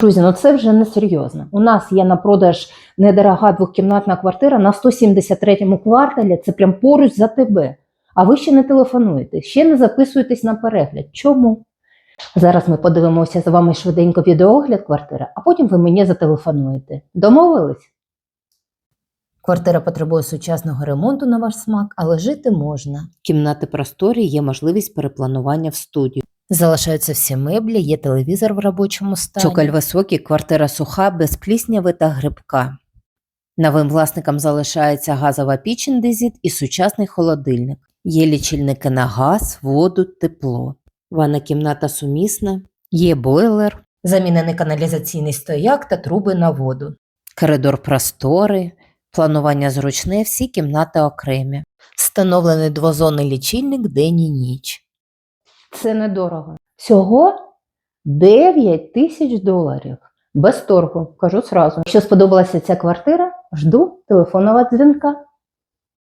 Друзі, ну це вже не серйозно. У нас є на продаж недорога двокімнатна квартира на 173-му кварталі. Це прям поруч за тебе. А ви ще не телефонуєте, ще не записуєтесь на перегляд. Чому? Зараз ми подивимося з вами швиденько відеогляд квартири, а потім ви мені зателефонуєте. Домовились? Квартира потребує сучасного ремонту на ваш смак, але жити можна. Кімнати просторі є можливість перепланування в студію. Залишаються всі меблі, є телевізор в робочому стані. Цоколь високий, квартира суха, без плісняви та грибка. Новим власникам залишається газова піч індезіт і сучасний холодильник. Є лічильники на газ, воду, тепло. Ванна кімната сумісна, є бойлер, Замінений каналізаційний стояк та труби на воду. коридор простори, планування зручне, всі кімнати окремі. Встановлений двозонний лічильник день і ніч. Це недорого. Всього 9 тисяч доларів. Без торгу, кажу сразу. Якщо сподобалася ця квартира, жду телефонного дзвінка.